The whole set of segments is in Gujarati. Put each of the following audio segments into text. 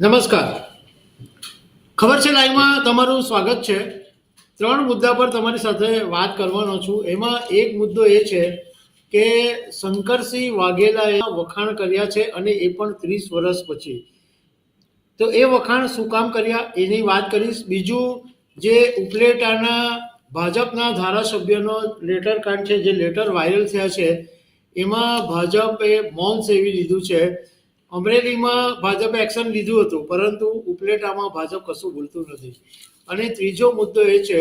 નમસ્કાર. ખબર છે લાઈવમાં તમારું સ્વાગત છે. ત્રણ મુદ્દા પર તમારી સાથે વાત કરવાનો છું. એમાં એક મુદ્દો એ છે કે શંકરસિંહ વાઘેલાએ વખાણ કર્યા છે અને એ પણ ત્રીસ વર્ષ પછી. તો એ વખાણ શું કામ કર્યા? એની વાત કરીશ. બીજું, જે ઉપલેટાના ભાજપના ધારાસભ્યનો લેટર કાર્ડ છે, જે લેટર વાયરલ થયા છે, એમાં ભાજપે મૌન સેવી લીધું છે. અમરેલીમાં ભાજપે એક્શન લીધું હતું, પરંતુ ઉપલેટામાં ભાજપ કશું ભૂલતું નથી. અને ત્રીજો મુદ્દો એ છે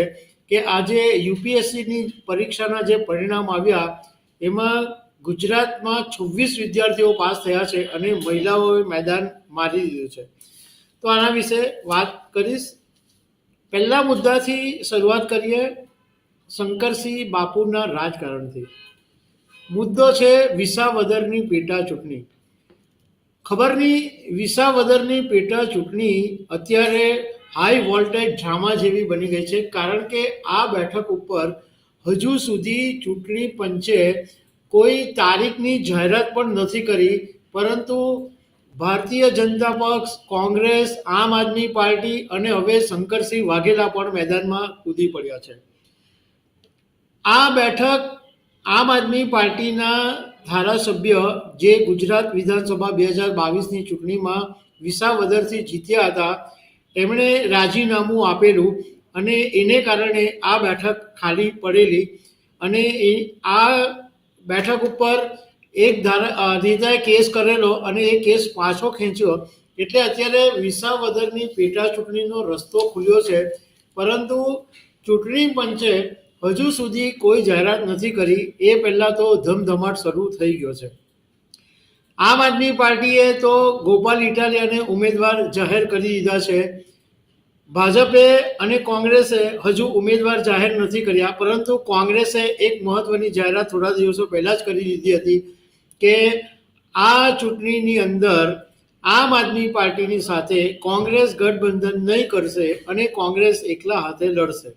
કે આજે યુપીએસસીની પરીક્ષાના જે પરિણામ આવ્યા, એમાં ગુજરાતમાં છવ્વીસ વિદ્યાર્થીઓ પાસ થયા છે અને મહિલાઓએ મેદાન મારી દીધું છે. તો આના વિશે વાત કરીશ. પહેલા મુદ્દાથી શરૂઆત કરીએ શંકરસિંહ બાપુના રાજકારણથી. મુદ્દો છે વિસાવદરની પેટા ચૂંટણી. ખબરની વિસાવદરની પેટા ચૂંટણી અત્યારે હાઈ વોલ્ટેજ ડ્રામા જેવી બની ગઈ છે, કારણ કે આ બેઠક ઉપર હજુ સુધી ચૂંટણી પંચે કોઈ તારીખની જાહેરાત પણ નથી કરી, પરંતુ ભારતીય જનતા પક્ષ, કોંગ્રેસ, આમ આદમી પાર્ટી અને હવે શંકરસિંહ વાઘેલા પણ મેદાનમાં કૂદી પડ્યા છે. આ બેઠક આમ આદમી પાર્ટીના ધારાસભ્ય જે ગુજરાત વિધાનસભા બે હજાર બાવીસની ચૂંટણીમાં વિસાવદરથી જીત્યા હતા એમણે રાજીનામું આપેલું અને એને કારણે આ બેઠક ખાલી પડેલી અને એ, આ બેઠક ઉપર એક ધારા નેતાએ કેસ કરેલો અને એ કેસ પાછો ખેંચ્યો. એટલે અત્યારે વિસાવદરની પેટા ચૂંટણીનો રસ્તો ખુલ્યો છે. પરંતુ ચૂંટણી પંચે હજુ સુધી કોઈ જાહેરાત નથી કરી. એ પહેલાં તો ધમધમાટ શરૂ થઈ ગયો છે. આમ આદમી પાર્ટીએ તો ગોપાલ ઇટાલિયાને ઉમેદવાર જાહેર કરી દીધા છે. ભાજપે અને કોંગ્રેસે હજુ ઉમેદવાર જાહેર નથી કર્યા, પરંતુ કોંગ્રેસે એક મહત્વની જાહેરાત થોડા દિવસો પહેલાં જ કરી દીધી હતી કે આ ચૂંટણીની અંદર આમ આદમી પાર્ટીની સાથે કોંગ્રેસ ગઠબંધન નહીં કરશે અને કોંગ્રેસ એકલા હાથે લડશે.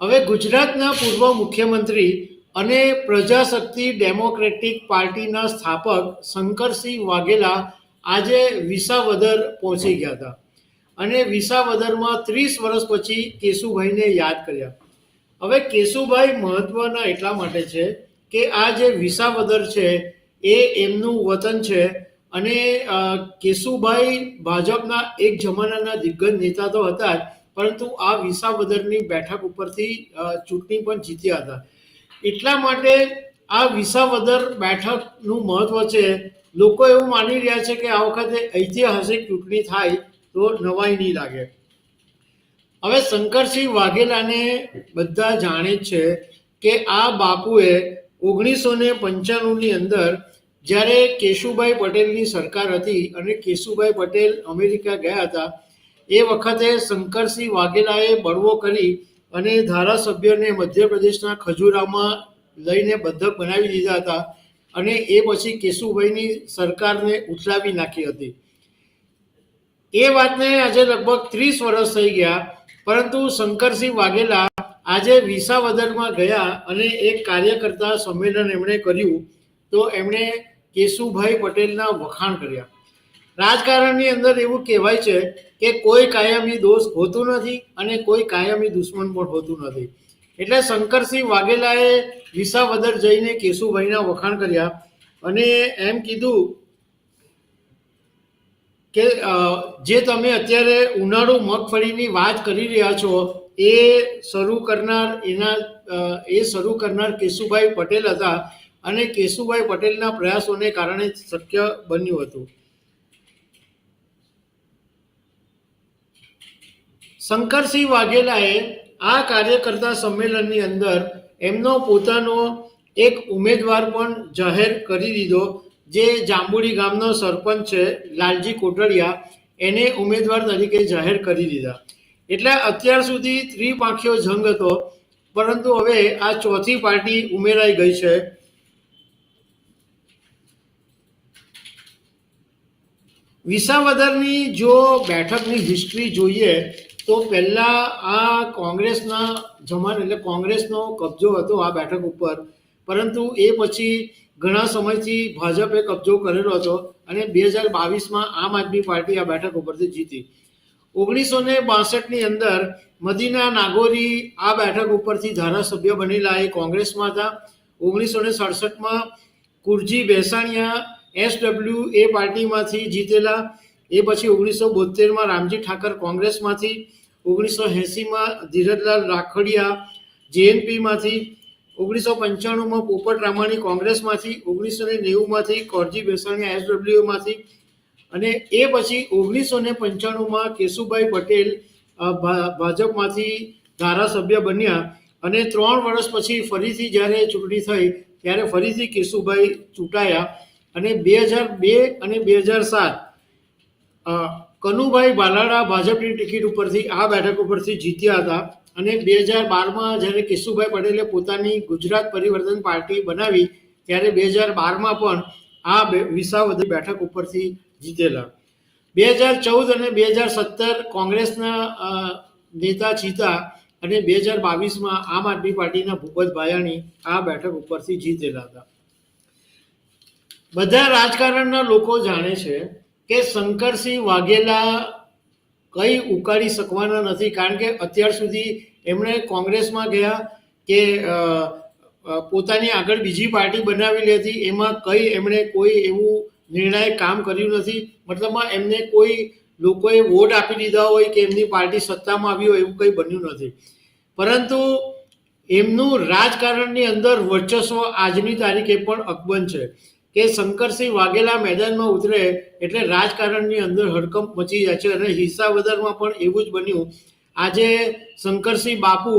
હવે ગુજરાતના પૂર્વ મુખ્યમંત્રી અને પ્રજાશક્તિ ડેમોક્રેટિક પાર્ટીના સ્થાપક શંકરસિંહ વાઘેલા આજે વિસાવદર પહોંચી ગયા હતા. અને વિસાવદરમાં ત્રીસ વર્ષ પછી કેશુભાઈને યાદ કર્યા. હવે કેશુભાઈ મહત્વના એટલા માટે છે કે આ જે વિસાવદર છે એ એમનું વતન છે અને કેશુભાઈ ભાજપના એક જમાનાના દિગ્ગજ નેતા તો હતા જ. પરંતુ આ વિસાવદરની બેઠક ઉપરથી ચૂંટણી પણ જીત્યા હતા. એટલા માટે આ વિસાવદર બેઠકનું મહત્વ છે, લોકો એવું માની રહ્યા છે કે આ વખતે ઐતિહાસિક ચૂંટણી થાય તો નવાઈ નહીં લાગે. હવે શંકરસિંહ વાઘેલાને બધા જાણે છે કે આ બાપુએ ઓગણીસો ને પંચાણુંની અંદર જ્યારે કેશુભાઈ પટેલની સરકાર હતી અને કેશુભાઈ પટેલ અમેરિકા ગયા હતા એ વખતે શંકરસિંહ વાઘેલાએ બળવો કરી અને ધારાસભ્યને મધ્યપ્રદેશના ખજુરામાં લઈને બંધક બનાવી દીધા હતા અને એ પછી કેશુભાઈની સરકારને ઉથલાવી નાખી હતી. એ વાતને આજે લગભગ ત્રીસ વર્ષ થઈ ગયા, પરંતુ શંકરસિંહ વાઘેલા આજે વિસાવદરમાં ગયા અને એક કાર્યકર્તા સંમેલન એમણે કર્યું, તો એમણે કેશુભાઈ પટેલના વખાણ કર્યા. રાજકારણની અંદર એવું કહેવાય છે કે કોઈ કાયમી દોષ હોતું નથી અને કોઈ કાયમી દુશ્મન પણ હોતું નથી. એટલે શંકરસિંહ વાઘેલાએ વિસાવદર જઈને કેશુભાઈના વખાણ કર્યા અને એમ કીધું કે જે તમે અત્યારે ઉનાળુ મગફળીની વાત કરી રહ્યા છો, એ શરૂ કરનાર એના એ શરૂ કરનાર કેશુભાઈ પટેલ હતા અને કેશુભાઈ પટેલના પ્રયાસોને કારણે શક્ય બન્યું હતું. શંકરસિંહ વાઘેલાએ આ કાર્યકર્તા સંમેલનની અંદર એમનો પોતાનો એક ઉમેદવાર પણ જાહેર કરી દીધો, જે જાંબુડી ગામનો સરપંચ છે, લાલજી કોટડિયા, એને ઉમેદવાર તરીકે જાહેર કરી દીધા. એટલે અત્યાર સુધી ત્રિપાંખીયો જંગ હતો, પરંતુ હવે આ ચોથી પાર્ટી ઉમેરાઈ ગઈ છે. વિસાવદરની જો બેઠકની હિસ્ટ્રી જોઈએ તો પહેલાં આ કોંગ્રેસના જમાન એટલે કોંગ્રેસનો કબજો હતો આ બેઠક ઉપર. પરંતુ એ પછી ઘણા સમયથી ભાજપે કબજો કરેલો હતો અને બે હજાર બાવીસમાં આમ આદમી પાર્ટી આ બેઠક ઉપરથી જીતી. ઓગણીસો ને બાસઠની અંદર મદીના નાગોરી આ બેઠક ઉપરથી ધારાસભ્ય બનેલા એ કોંગ્રેસમાં હતા ઓગણીસો ને સડસઠમાં કુરજી બેસાણિયા એસડબલ્યુ એ પાર્ટીમાંથી જીતેલા. એ પછી ઓગણીસો બોતેરમાં રામજી ઠાકર કોંગ્રેસમાંથી, ઓગણીસો એંસીમાં ધીરજલાલ રાખડિયા જેએનપીમાંથી, ઓગણીસો પંચાણુંમાં પોપટ રામાણી કોંગ્રેસમાંથી, ઓગણીસો ને નેવુંમાંથી કોરજી બેસાણિયા એસડબલ્યુમાંથી અને એ પછી ઓગણીસો ને પંચાણુંમાં કેશુભાઈ પટેલ ભાજપમાંથી ધારાસભ્ય બન્યા અને ત્રણ વર્ષ પછી ફરીથી જ્યારે ચૂંટણી થઈ ત્યારે ફરીથી કેશુભાઈ ચૂંટાયા અને બે હજાર બે અને બે હજાર સાત કનુભાઈ બાલાડા ભાજપની ટિકિટ ઉપરથી, આ બેઠક ઉપરથી જીત્યા હતા અને બે હજાર બારમાં જ્યારે કેશુભાઈ પટેલે પોતાની ગુજરાત પરિવર્તન પાર્ટી બનાવી, ત્યારે બે હજાર બારમાં પણ આ વિસાવદર બેઠક ઉપરથી જીતેલા. બે હજાર ચૌદ અને બે હજાર સત્તર કોંગ્રેસના નેતા જીતા અને બે હજાર બાવીસમાં આમ આદમી પાર્ટીના ભૂપત ભાયાણી આ બેઠક ઉપરથી જીતેલા હતા. બધા રાજકારણના લોકો જાણે છે કે શંકરસિંહ વાઘેલા કઈ ઉકાળી શકવાના નથી, કારણ કે અત્યાર સુધી એમણે કોંગ્રેસમાં ગયા કે પોતાની આગળ બીજી પાર્ટી બનાવેલી હતી એમાં કઈ એમણે કોઈ એવું નિર્ણાયક કામ કર્યું નથી. મતલબમાં એમને કોઈ લોકોએ વોટ આપી દીધા હોય કે એમની પાર્ટી સત્તામાં આવી હોય એવું કંઈ બન્યું નથી. પરંતુ એમનું રાજકારણની અંદર વર્ચસ્વ આજની તારીખે પણ અકબંધ છે. કે શંકરસિંહ વાઘેલા મેદાનમાં ઉતરે એટલે રાજકારણની અંદર હડકંપ મચી જાય છે અને હિસાવદરમાં પણ એવું જ બન્યું. આજે શંકરસિંહ બાપુ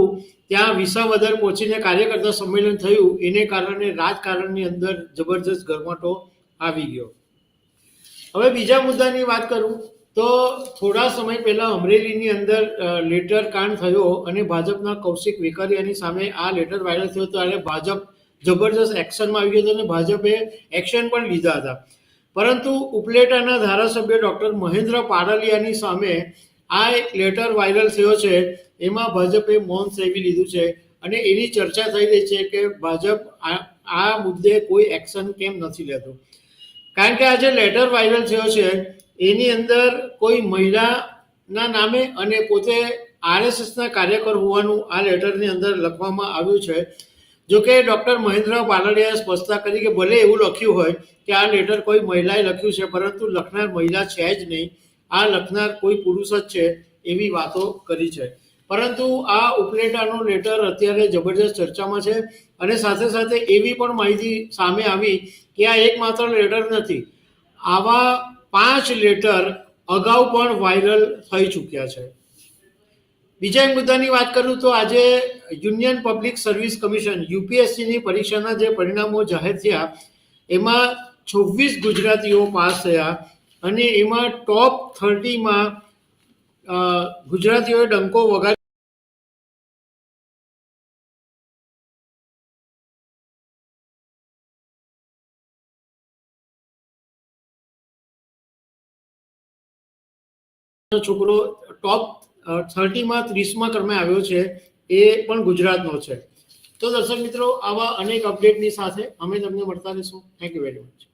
ત્યાં વિસાવદર પહોંચીને કાર્યકર્તા સંમેલન થયું. એને કારણે રાજકારણની અંદર જબરજસ્ત ગરમાટો આવી ગયો. હવે બીજા મુદ્દાની વાત કરું તો થોડા સમય પહેલા અમરેલીની અંદર લેટર કાંડ થયો અને ભાજપના કૌશિક વેકરિયાની સામે આ લેટર વાયરલ થયો. ત્યારે ભાજપ જબરજસ્ત એક્શનમાં આવી ગયું હતું અને ભાજપે એક્શન પણ લીધા હતા. પરંતુ ઉપલેટાના ધારાસભ્ય ડોક્ટર મહેન્દ્ર પાડલિયાની સામે આ એક લેટર વાયરલ થયો છે. એમાં ભાજપે મૌન સેવી લીધું છે અને એની ચર્ચા થઈ રહી છે કે ભાજપ આ આ મુદ્દે કોઈ એક્શન કેમ નથી લેતું. કારણ કે આ જે લેટર વાયરલ થયો છે, એની અંદર કોઈ મહિલાના નામે અને પોતે આરએસએસના કાર્યકર હોવાનું આ લેટરની અંદર લખવામાં આવ્યું છે. જો કે ડૉક્ટર મહેન્દ્ર પાલડિયાએ સ્પષ્ટતા કરી કે ભલે એવું લખ્યું હોય કે આ લેટર કોઈ મહિલાએ લખ્યું છે, પરંતુ લખનાર મહિલા છે જ નહીં. આ લખનાર કોઈ પુરુષ જ છે એવી વાતો કરી છે. પરંતુ આ ઉપલેટાનો લેટર અત્યારે જબરજસ્ત ચર્ચામાં છે અને સાથે સાથે એવી પણ માહિતી સામે આવી કે આ એકમાત્ર લેટર નથી. આવા પાંચ લેટર અગાઉ પણ વાયરલ થઈ ચૂક્યા છે. બીજા એક મુદ્દાની વાત કરું તો આજે યુનિયન પબ્લિક સર્વિસ કમિશન, યુપીએસસીની પરીક્ષાના જે પરિણામો જાહેર થયા, એમાં છવ્વીસ ગુજરાતીઓ પાસ થયા અને એમાં ટોપ થર્ટીમાં ગુજરાતીઓએ ડંકો વગાડ છોકરો ટોપ થર્ટીમાં ત્રીસમાં ક્રમે આવ્યો છે, એ પણ ગુજરાતનો છે. તો દર્શક મિત્રો, આવા અનેક અપડેટની સાથે અમે તમને મળતા રહીશું. Thank you very much